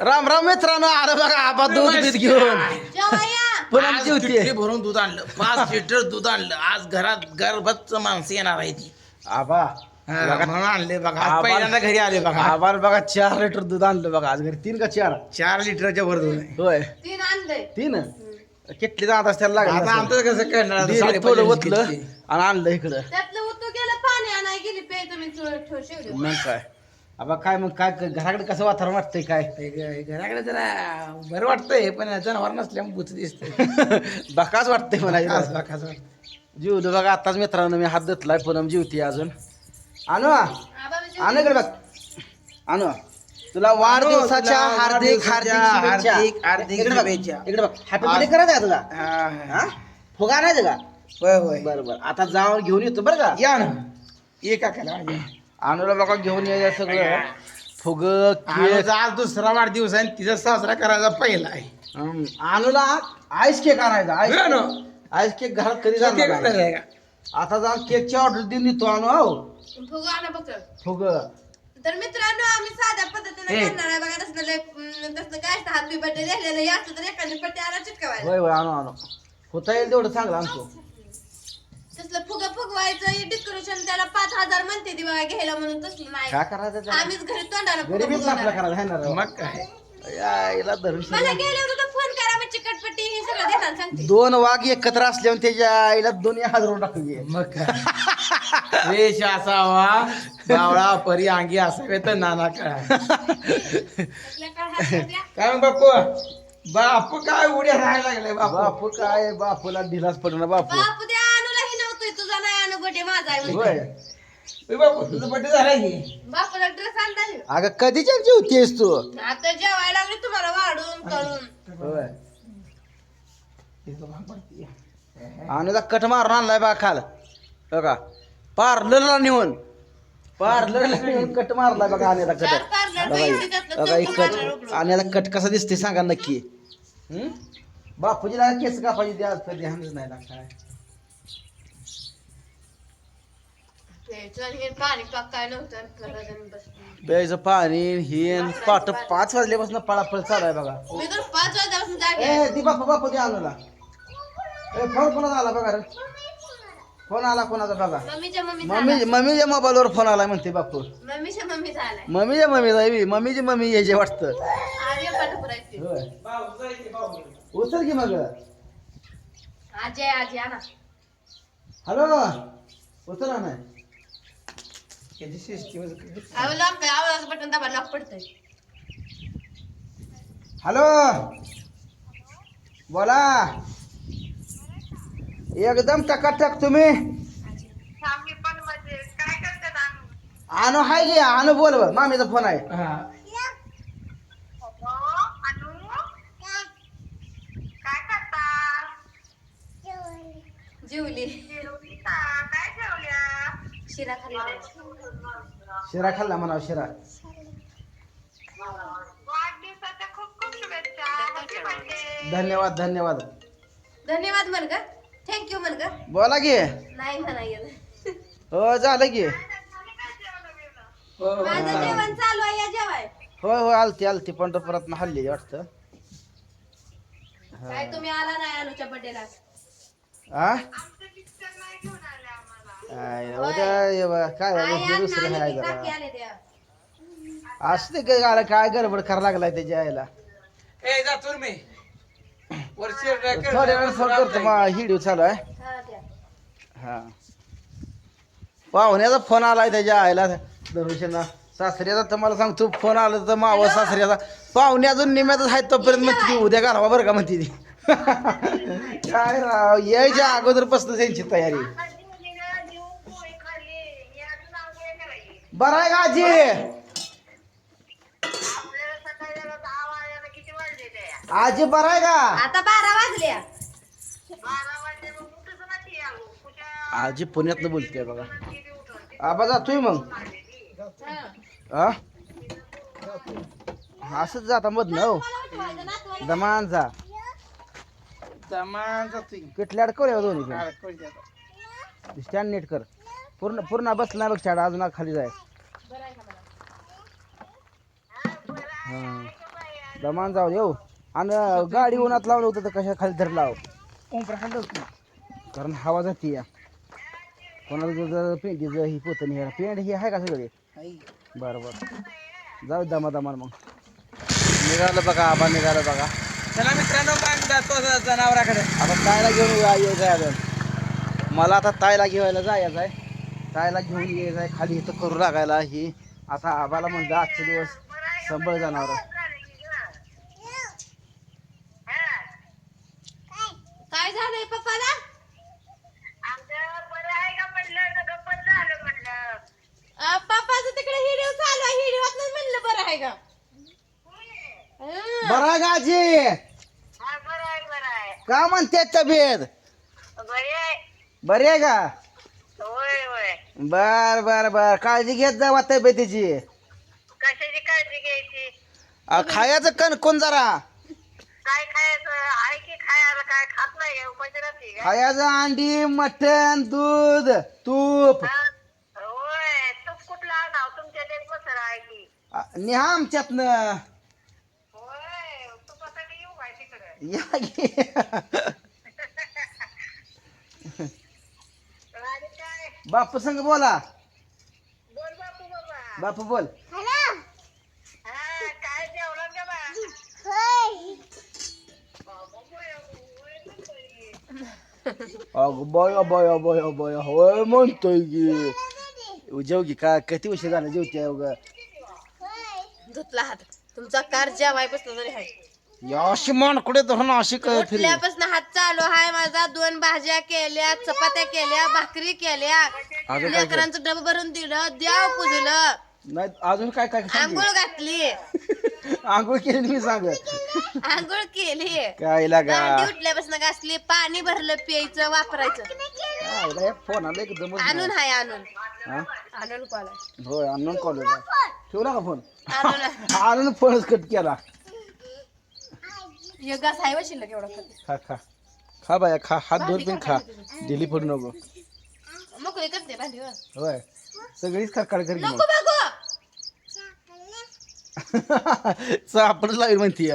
राम राम मित्रांनो आलं बघा आबा दूध बीत घेऊन. आज जेवते किटली भरून दूध आणलं. पाच लिटर दूध आणलं. आज घरात गर्भच माणसं येणार आहे ती आबा हा, म्हणून आणले बघा. आज आबा- पहिल्यांदा घरी आले बघा. आबाला बघा चार लिटर दूध आणलं बघा. आज घरी तीन का चार? चार लिटरच्या वर दूध आहे. होय. तीन आणलंय तीन? किटली जात असत्याला आता लागला आमचं कसं करणार? थोडं ओतलं. आणि आणलं इकडं. त्यातलं उतू गेलं पाणी आणाय गेली पे तुम्ही ठेव शेवटी मग काय? आबा काय मग काय घराकडे कसं वातावरण वाटतंय काय? घराकडे जरा बरं वाटतंय पण जनावर नसल्यामुळे बुच दिसतंय. बकाच वाटतंय खास म्हणायचं. बा, खास वाटतंय. जीवलो बघा आताच मित्रांनो मी हात धुतलाय पुनम जीवती अजून. आणू आणू इकडे बघ. आणू तुला वाढदिवसाच्या हार्दिक हार्दिक. हार्दिक- हार्दिक इकडे बघ, हॅपी बर्थडे करायचा आहे तुला. फुगा आणायचं का होय होय. बरं बरं. आता जाऊन घेऊन येतो बरं का? या ना. ये काकाला आणूला बघा घेऊन ये सगळं. फुग केक. आज आज दुसरा वाढदिवस आहे आणि तिचा साजरा करायचा पहिला आहे. हं, आणूला आईस केक आणायचा. आईस हो ना. आईस केक घरात कधी केक जाणार नाही. आता जाऊन केकची ऑर्डर देऊन देतो आणू हो. फुग आणा फक्त. फुग. तर मित्रांनो आम्ही साध्या पद्धतीने ए. करणार आहे. बघा तसलं लय अं, तसलं काय असतं हॅपी बर्थडे लिहिलेलं असलं तर एखादी पट्टी आला चिटकवायला होय होय आणू आणू. होता येईल तेवढं चांगलं आणतो. तसलं फुग फुगवायचं डेकोरेशन त्याला पाच हजार म्हणते बघा घ्यायला म्हणून तसलं नाही. काय करायचं त्याला? आम्हीच घरी तोंडाला फुगं गरीबीच फुगवणार आपला आहे. करायला आहे ना राव. मग काय? यायला धरून मला शिरा. गेले होते तर फोन करा मी चिकटपट्टी हे सगळं देणार सांगते. दोन वाघ एकत्र असल्यावर त्याच्या आईला दोन्ही हजारून टाकून घे. मग काय? वेश असावा. बावळा परी अंगी असावे तर नाना आपल्या काय हात. काय मग बापू? बापू काय उड्या राहायला लागले बापू? बापू काय? बापूला ढिलाच पडणार बापू. बापू द्या बर्थडे माझा आहे होय. ए बापू तुझं बड्डे झाला की बापूला ड्रेस आणला नाही. अगं कधीच्या जेवतीयस तू? आता जेवायला लागले तुम्हाला वाढून करून होय. अनुला कट मारून आणलाय बा खाल. बघा पार्लरला नेऊन. पार्लरला नेऊन कट मारलाय बघा आण्याला चार कट पार्लर बघा पैसे हे- हे कट. आण्याला कट कसा दिसते सांगा नक्की. हं? बापूजीला केस कापायची द्या तर ध्यानच नाही ना काय. प्यायचं पाणी हिन पाट पाच वाजल्यापासून पळापळ चालू आहे बघा. वाजल्यापासून ए ती बापू दे आणूला ए फोन कोणाचा आला बघा रे? फोन आला कोणाचा बघा? मम्मीच्या मम्मी मम्मी मम्मीच्या मोबाईलवर फोन आला म्हणते बापू. मम्मीच्या मम्मी झालाय मम्मीच्या मम्मी जावी मम्मीची मम्मी यायचे वाटतं. उचल की मग. आजी आहे, आजी आणा. हॅलो? उचला नाही याची सिस्टीमच काय. आवाज लॉक आवाज बटन दाबा लॉक पडतंय हॅलो? बोला। एकदम टकाटक तुम्ही। आणू हाय गे आणू बोल बरं. मामीचा फोन आहे हा. जेवली शिरा खाल्ला शिरा खाल्ला म्हणा शिरा. धन्यवाद धन्यवाद. धन्यवाद म्हण ग थँक्यू म्हण ग बोला की. नाही म्हणा गेलं हो झालं की. हो, हो. माझं जेवण चालू आहे या जेवाय. होय होय आलती आलती. पंढरपुरात हल्ली वाटतं. काय तुम्ही आला नाही अनुच्या बर्थडेला आ? आय, उद्या ये बा, काय झालं, दुसरं नानी जरा. काकी आले त्या असते काय गाला काय गडबड करायला लागलाय त्याच्या आईला? ए वरची थोड्या वेळ फोन करतो मा हिडिओ चालू आहे. हा त्या हा. पाहुण्याचा फोन आलाय त्याच्या आईला दरवर्षीना सासऱ्याचा तर मला सांगतो फोन आला तर मावं सासऱ्याचा. पाहुणे अजून निम्यातच आहेत तोपर्यंत म्हणते ती उद्या घालवा बरं का म्हणते ती. काय राव यायच्या अगोदरपासून त्यांची तयारी. बरं आहे का आजी? आजी बरं आहे का? आता बारा वाजल्या आजी पुण्यातनं बोलते बघा. आबा जातोय मग. हा. हा असंच जाता मध न हो. दमान जा. जातोय. किटल्या अडकव दोन्ही हा, कोण जातं? स्टँड नीट कर. पूर्ण पूर्ण बसला बघ स्टँड अजून खाली जाय बरं आहे का मला? हा दमान जाऊ येऊ आणि गाडी उन्हात लावलं होतं तर कशा खाली धर लाव. कारण हवा जाते या. कोणाला जर- पेंटीचं ही पोतं हे पेंट हे आहे का सगळे? बरं बरं. जाऊ दमा दमान मग. निघालं बघा आबा निघालं बघा. चला मित्रांनो मग जातो जनावराकडे? आता तायला घेऊन या- यायचं आहे मला आता तायला घेवायला जायचं आहे. तायला घेऊन यायचं आहे खाली इथं करू लागायला ही. आता आबाला म्हणलं आजचे दिवस संभळ जाणार. काय झालंय पप्पाला? अं, पप्पाचं तिकडे हिडिओ चालू आहे. हिडिओत म्हणलं बरं आहे का हं. बरं आहे का आजी? का म्हणते तब्येत? बरी आहे का? बर बर बर. काळजी घेत जा तब्येतीची. घ्यायची अ, खायचं कणकोण जरा? काय खायचं? आहे की खायला काय? खात नाही खायचं अंडी मटण दूध तूप? होय तूप कुठला आणाव? तुमच्या मसर आहे की. अ, न्या आमच्यातनं. होय तुपासाठी येऊ काय तिकडे? या की. आणि काय? बापू संग बोला. बोल बापू बाबा. बापू बोल हा काय जेवला का बा बाबा, होय, होय, म्हणतोय. अग बय बय बय बय होय म्हणतोय की जेव की का किती उशीर झाला जेवते उग धुतला हात. तुमचा कार जेवाय बसला तरी आहे या अशी मानकडे धरून अशी क- फिरली? उठल्यापासून हात चालू आहे माझा. दोन भाज्या केल्या चपात्या केल्या भाकरी केल्या. अजून काय केलं? लेकरांचं डबं भरून दिलं द्याव पुजलं. नाही अजून काय काय सांग? आंघोळ घातली. आंघोळ केली मी सांग. आंघोळ केली. काय लागा? उठल्यापासून घासली पाणी भरलं प्यायचं वापरायचं. फोन आला एकदम आणून हाय आणून. हा? आणून कॉल. होय आणून कॉलेज ठेवला का फोन. आणून. आणून फोनच कट केला. हे घास आहे एवढा. खा खा. खा बाया खा. हात धुवून पण खा. दिली पडू नको. मोकळी करते. होय. सगळीच खरकाड करी नको बघू सापड लागेल म्हणती.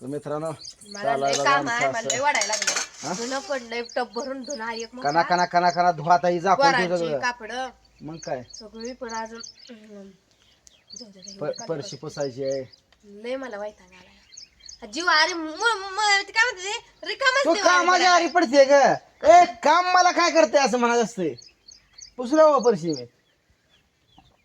तर मित्रांनो मला लय काम आहे मला लय वाढायला लागलं. धुणं पडलंय टप भरून धुणं आहे एक कना कना कना कना धुवा ताई झाकून ठेव वराची सगळं. कापड. मग काय? सगळी पण अजून हम्म. जाऊ दे, जाऊ प- दे. परशी पुसायची आहे. लय मला आलाय जीव अरे मु- म- ते काय म्हणते ते? तू आरी पडते ग. ए काम मला काय करते असं म्हणत असते पुसला हो परशी मी.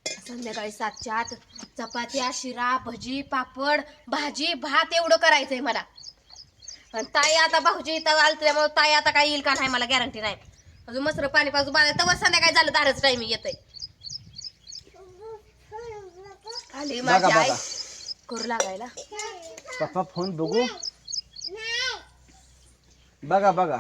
संध्याकाळी सातच्या आत चपात्या शिरा भजी पापड भाजी भात एवढं करायचंय मला. आणि ताई आता भाऊजी इथं आलं त्यामुळे ताई आता काय येईल का नाही मला गॅरंटी नाही. अजून मस्त पाणी पाजून बांधायचं तेव्हा संध्याकाळी झालं दारच टाइम येतंय. आली बघा माझी आई. बघा. करू लागायला? पप्पा फोन बघू? बघा बघा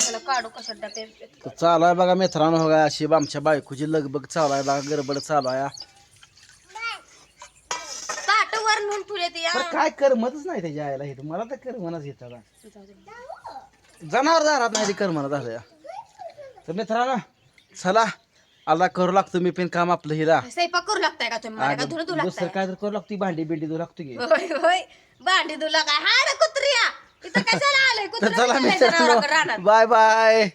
मला काढू कसं डबे तर चालू आहे बघा मित्रांनो बघा अशी आमच्या बायकोची लगबग चालू आहे बघा गडबड चालू आहे. ताट वर नेऊन ठेवले ते या पण काय करमतच नाही त्याच्या आईला हे मला तर करमनच येत आता. जनावर दारात नाही ते करमना झालं या. तर मित्रांनो चला आला करू लागतो मी पण काम आपलं हिला. स्वयंपाक करू लागताय का तुम्ही मला? का धुणं धुऊ दुसरं लागताय काय तर करू लागतो भांडी बिंडी धुऊ लागतो की. होय होय. भांडी धुला काय हाड कुत्रिया इथं कशाला आलंय? तर चला बाय बाय.